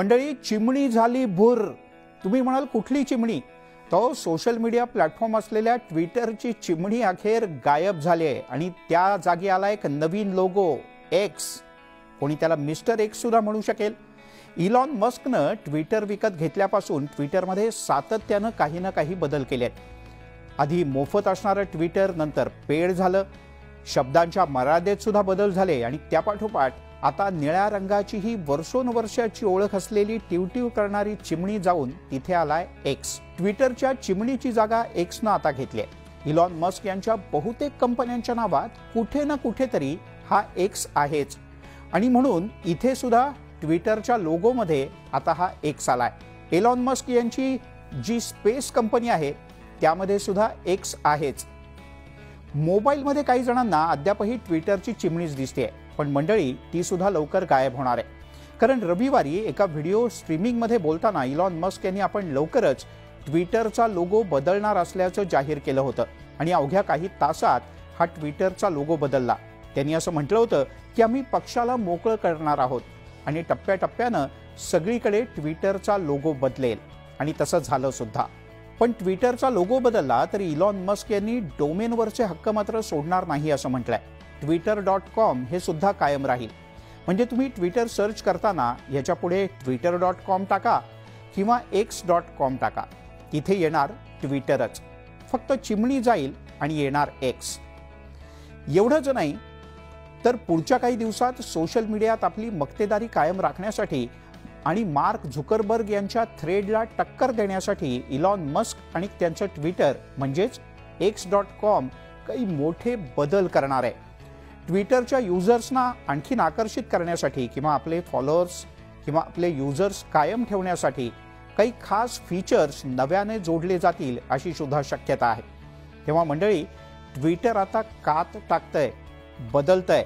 मंडळी चिमणी झाली भूर. तुम्ही म्हणाल कुठली चिमणी? तो सोशल मीडिया प्लॅटफॉर्म असलेल्या ट्विटरची चिमणी अखेर गायब झाली आहे आणि त्या जागी आला एक नवीन लोगो एक्स कोणी त्याला मिस्टर एक्स सुद्धा म्हणू शकेल. इलॉन मस्कनं ट्विटर विकत घेतल्यापासून ट्विटरमध्ये सातत्यानं काही ना काही बदल केले आहेत आधी मोफत असणारं ट्विटर नंतर पेड झालं. शब्दांच्या मर्यादेत सुद्धा बदल झाले आणि त्यापाठोपाठ आता निळ्या रंगाची ही वर्षोनवर्षाची ओळख असलेली टिवटिव करणारी चिमणी जाऊन तिथे आलाय एक्स ट्विटरच्या चिमणीची जागा एक्सनं आता घेतली आहे. इलॉन मस्क यांच्या बहुतेक कंपन्यांच्या नावात कुठे ना कुठेतरी हा एक्स आहेच. आणि म्हणून इथे सुद्धा ट्विटरच्या लोगोमध्ये आता हा एक्स आलाय. एलॉन मस्क यांची जी स्पेस कंपनी आहे त्यामध्ये सुद्धा एक्स आहेच. मोबाईलमध्ये काही जणांना अद्यापही ट्विटरची चिमणीच दिसते पण मंडळी ती सुद्धा लवकर गायब होणार आहे. कारण रविवारी एका व्हिडिओ स्ट्रीमिंगमध्ये बोलताना इलॉन मस्क यांनी आपण लवकरच ट्विटरचा लोगो बदलणार असल्याचं जाहीर केलं होतं. आणि अवघ्या काही तासात हा ट्विटरचा लोगो बदलला. त्यांनी असं म्हटलं होतं की आम्ही पक्षाला मोकळं करणार आहोत. आणि टप्प्याटप्प्यानं सगळीकडे ट्विटरचा लोगो बदलेल. आणि तसं झालं सुद्धा. पण ट्विटरचा लोगो बदलला तरी इलॉन मस्क यांनी डोमेनवरचे हक्क मात्र सोडणार नाही असं म्हटलंय. ट्विटर डॉट कॉम हे सुद्धा कायम राहील. म्हणजे तुम्ही ट्विटर सर्च करताना ह्याच्यापुढे ट्विटर डॉट कॉम टाका किंवा एक्स डॉट कॉम टाका. तिथे येणार ट्विटरच फक्त चिमणी जाईल आणि येणार एक्स एवढंच नाही तर पुढच्या काही दिवसात सोशल मीडियात आपली मक्तेदारी कायम राखण्यासाठी आणि मार्क झुकरबर्ग यांच्या थ्रेडला टक्कर देण्यासाठी इलॉन मस्क आणि त्यांचं ट्विटर म्हणजेच एक्स डॉट कॉम काही मोठे बदल करणार आहे. ट्विटरच्या युजर्सना आणखीन आकर्षित करण्यासाठी किंवा आपले फॉलोअर्स किंवा आपले युजर्स कायम ठेवण्यासाठी काही खास फीचर्स नव्याने जोडले जातील अशी सुद्धा शक्यता आहे. तेव्हा मंडळी ट्विटर आता कात टाकतंय बदलतंय.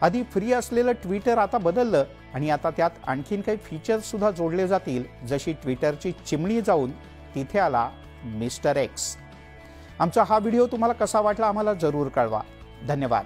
आधी फ्री असलेलं ट्विटर आता बदललं आणि आता त्यात आणखीन काही फीचर्ससुद्धा जोडले जातील. जशी ट्विटरची चिमणी जाऊन तिथे आला मिस्टर एक्स. आमचा हा व्हिडिओ तुम्हाला कसा वाटला आम्हाला जरूर कळवा. धन्यवाद.